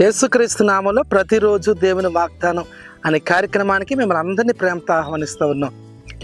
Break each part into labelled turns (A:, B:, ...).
A: యేసుక్రీస్తు నామంలో ప్రతిరోజు దేవుని వాగ్దానం అనే కార్యక్రమానికి మిమ్మల్ని అందరినీ ప్రేమతో ఆహ్వానిస్తూ ఉన్నాం.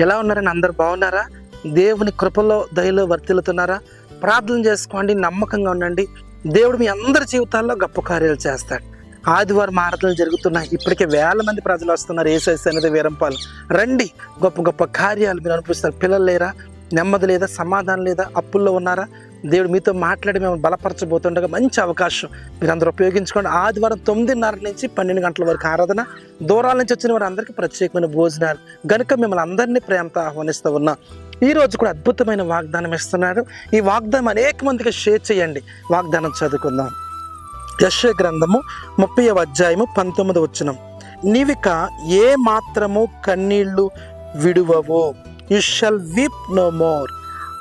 A: ఎలా ఉన్నారని అందరు బాగున్నారా? దేవుని కృపలో దయలో వర్తిల్లుతున్నారా? ప్రార్థన చేసుకోండి నమ్మకంగా ఉండండి. దేవుడు మీ అందరి జీవితాల్లో గొప్ప కార్యాలు చేస్తాడు. ఆదివారం ఆరాధనలు జరుగుతున్నాయి. ఇప్పటికే వేల మంది ప్రజలు వస్తున్నారు. ఏసైస్ అనేది వీరంపాలు. రండి గొప్ప గొప్ప కార్యాలు మీరు అనిపిస్తారు పిల్లలు లేరా? నెమ్మది లేదా? సమాధానం లేదా? అప్పుల్లో ఉన్నారా? దేవుడు మీతో మాట్లాడి మేము బలపరచబోతుండగా మంచి అవకాశం. మీరు అందరూ ఉపయోగించుకోండి. ఆదివారం తొమ్మిదిన్నర నుంచి పన్నెండు గంటల వరకు ఆరాధన. దూరాల నుంచి వచ్చిన వారు అందరికీ ప్రత్యేకమైన భోజనాలు. గనుక మిమ్మల్ని అందరినీ ప్రేమతో ఆహ్వానిస్తూ ఉన్నాం. ఈ రోజు కూడా అద్భుతమైన వాగ్దానం ఇస్తున్నాడు ఈ వాగ్దానం అనేక మందికి షేర్ చేయండి. వాగ్దానం చదువుకుందాం. యశ గ్రంథము ముప్పై అధ్యాయము పంతొమ్మిది వచ్చినం నీవిక ఏ మాత్రము కన్నీళ్ళు విడువవో? You shall weep no more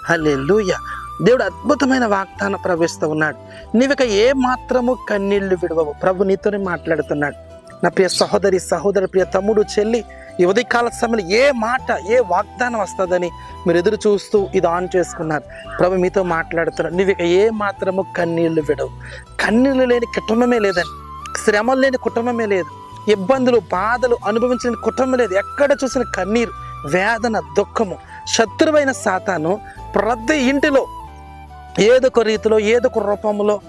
A: hallelujah దేవుడు అద్భుతమైన వాగ్దాన ప్రవేశిస్తూ ఉన్నాడు. నీవిక ఏ మాత్రము కన్నీళ్ళు విడవవు. ప్రభు నీతోనే మాట్లాడుతున్నాడు. నా ప్రియ సహోదరి సహోదరి ప్రియ తమ్ముడు చెల్లి ఈ ఉదయకాల సమయంలో ఏ మాట ఏ వాగ్దానం వస్తుందని మీరు ఎదురు చూస్తూ ఇది ఆన్ చేసుకున్నారు. ప్రభు మీతో మాట్లాడుతున్నాడు. నువ్వు ఇక ఏ మాత్రము కన్నీళ్ళు విడవు. కన్నీళ్ళు లేని కుటుంబమే లేదని శ్రమలు లేని కుటుంబమే లేదు. ఇబ్బందులు బాధలు అనుభవించిన కుటుంబం లేదు. ఎక్కడ చూసిన కన్నీరు వేదన దుఃఖము. శత్రువైన సాతాను ప్రతి ఇంటిలో ఏదొక రీతిలో ఏదొక రూపంలో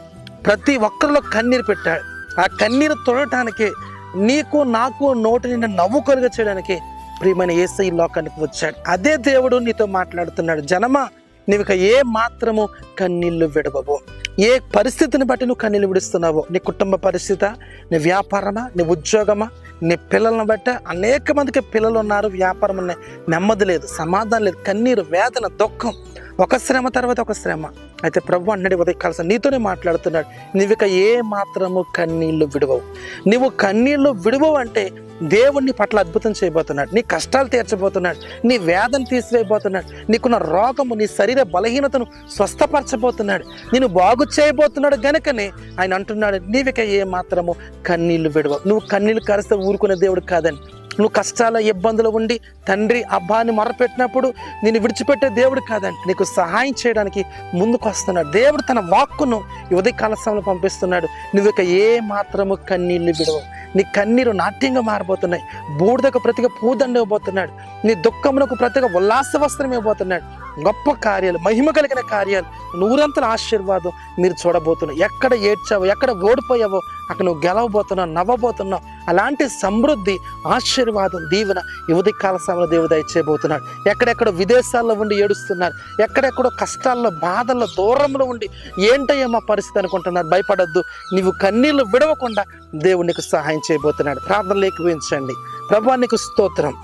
A: ప్రతి ఒక్కరిలో కన్నీరు పెట్టాడు. ఆ కన్నీరు తొడటానికి నీకు నాకు నోటి నిన్న నవ్వు కలుగ చేయడానికి ప్రియమైన ఏసై లోకానికి వచ్చాడు. అదే దేవుడు నీతో మాట్లాడుతున్నాడు. జనమా నీవు ఇక ఏ మాత్రము కన్నీళ్ళు విడవవు. ఏ పరిస్థితిని బట్టి నువ్వు కన్నీళ్ళు విడుస్తున్నావో? నీ కుటుంబ పరిస్థితి నీ వ్యాపారమా నీ ఉద్యోగమా నీ పిల్లలను బట్టి అనేక మందికి పిల్లలు ఉన్నారు వ్యాపారం ఉన్నాయి. నెమ్మది లేదు సమాధానం లేదు. కన్నీరు వేదన దుఃఖం ఒక శ్రమ తర్వాత ఒక శ్రమ. అయితే ప్రభు అన్నడి ఉదయకాల్సిన నీతోనే మాట్లాడుతున్నాడు. నీవిక ఏ మాత్రము కన్నీళ్ళు విడవవు. నువ్వు కన్నీళ్ళు విడవవు అంటే దేవుణ్ణి పట్ల అద్భుతం చేయబోతున్నాడు. నీ కష్టాలు తీర్చబోతున్నాడు. నీ వేదన తీసివేయబోతున్నాడు. నీకున్న రోగము నీ శరీర బలహీనతను స్వస్థపరచబోతున్నాడు. నేను బాగు చేయబోతున్నాడు గనుకనే ఆయన అంటున్నాడు నీవిక ఏ మాత్రము కన్నీళ్ళు విడవవు. నువ్వు కన్నీళ్ళు కరిస్తే ఊరుకునే దేవుడు కాదని. నువ్వు కష్టాల ఇబ్బందులు ఉండి తండ్రి అబ్బాని మొరపెట్టినప్పుడు నేను విడిచిపెట్టే దేవుడు కాదండి. నీకు సహాయం చేయడానికి ముందుకు వస్తున్నాడు. దేవుడు తన వాక్కును ఉదయ కాలశ్రమంలో పంపిస్తున్నాడు. నువ్వు ఇక ఏ మాత్రము కన్నీళ్ళు విడవు. నీ కన్నీరు నాట్యంగా మారబోతున్నాయి. బూడిదకు ప్రతిగా పూదండ ఇవ్వబోతున్నాడు నీ దుఃఖమునకు ప్రతిగా ఉల్లాస వస్త్రం ఇవ్వబోతున్నాడు. గొప్ప కార్యాలు మహిమ కలిగిన కార్యాలు. నూరంతల ఆశీర్వాదం మీరు చూడబోతున్నావు ఎక్కడ ఏడ్చావో ఎక్కడ ఓడిపోయావో అక్కడ నువ్వు గెలవబోతున్నావు నవ్వబోతున్నావు. అలాంటి సమృద్ధి ఆశీర్వాదం దీవెన యువతి కాల సమయంలో దేవుడు ఇచ్చేయబోతున్నాడు ఎక్కడెక్కడ విదేశాల్లో ఉండి ఏడుస్తున్నారు. ఎక్కడెక్కడో కష్టాల్లో బాధల్లో దూరంలో ఉండి ఏంటయ్యా మా పరిస్థితి అనుకుంటున్నారు? భయపడొద్దు. నీవు కన్నీళ్ళు విడవకుండా దేవుడు నీకు సహాయం చేయబోతున్నాడు. ప్రార్థన ఎక్కువించండి ప్రభా నీకు స్తోత్రం.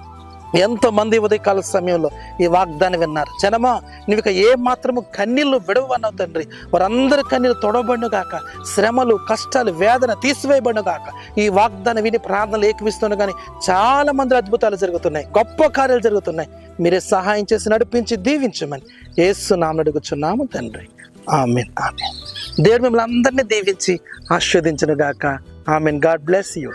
A: ఎంతమంది ఉదయకాల సమయంలో ఈ వాగ్దానం విన్నారు? జనమా నువ్వు ఇక ఏ మాత్రము కన్నీళ్ళు విడవన్నావు తండ్రి. వారందరి కన్నీళ్ళు తొడబడిను గాక శ్రమలు కష్టాలు వేదన తీసివేయబడిను గాక ఈ వాగ్దానం విని ప్రార్థనలు ఏకవిస్తున్నా కానీ చాలా మంది అద్భుతాలు జరుగుతున్నాయి. గొప్ప కార్యాలు జరుగుతున్నాయి. మీరే సహాయం చేసి నడిపించి దీవించమని ఏసునామని అడుగుచున్నాము తండ్రి. Amen amen. దేవుడు మిమ్మల్ని అందరినీ దీవించి ఆస్వాదించను గాక ఆమెన్. God bless you.